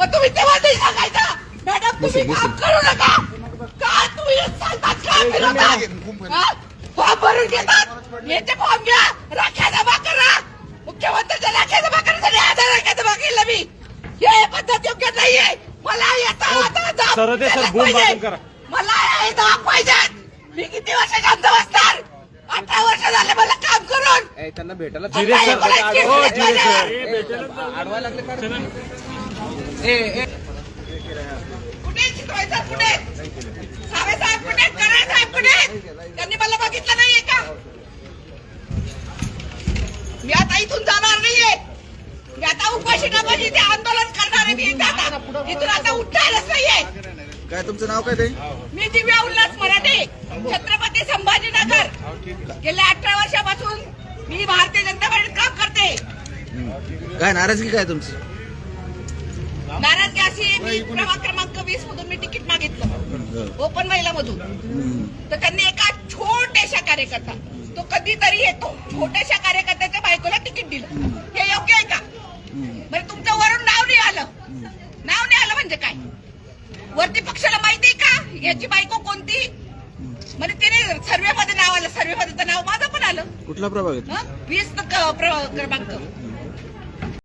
मग तुम्ही तेव्हा नाही सांगायचं. मॅडम तुम्ही काम करू नका. का तुम्ही सांगतात का? हा? फॉर्म भरून घेतात. याचे फॉर्म घ्या. राख्या जमा करा. मुख्यमंत्र्यांच्या राख्या जमा करण्यासाठी आधार राख्या जमा केलं मी. हे पद्धत योग्य नाहीये. मला बोल पाहिजे. मला हे दाब पाहिजेत मी किती वर्ष शांत बसणार? अठरा वर्ष झाले मला काम करून. त्यांना भेटायला हो आडवा लागले ए ए. कुठे शिकवायचं कुठे सावे साहेब कुठे कराड साहेब कुठे त्यांनी मला बघितलं नाहीये का? मी आता इथून जाणार नाहीये. मी आता उपाशी ते आंदोलन करणार आहे. मी इथं आता इथून आता उठणारच नाहीये. काय तुमचं नाव काय ते मी दिव्या उल्हास मराठे छत्रपती संभाजीनगर. गेल्या अठरा वर्षापासून मी भारतीय जनता पार्टीत काम करते. काय नाराजगी काय तुमची? नाराजगी अशी मी प्रभाग क्रमांक वीस मधून मी तिकीट मागितलं. ओपन महिला मधून. तर त्यांनी एका छोट्याशा कार्यकर्ता तो कधीतरी येतो छोट्याशा कार्यकर्त्याच्या बायकोला तिकीट दिलं. हे. योग्य आहे का? बरं तुमचं वरून नाव नाही आलं. नाव नाही आलं म्हणजे काय? वरती पक्षाला माहिती आहे का? याची बायको कोणती? म्हणजे तिने सर्वे मध्ये नाव आलं. सर्वे मध्ये नाव माझं पण आलं. कुठला प्रभाग? वीस क- क्रमांक.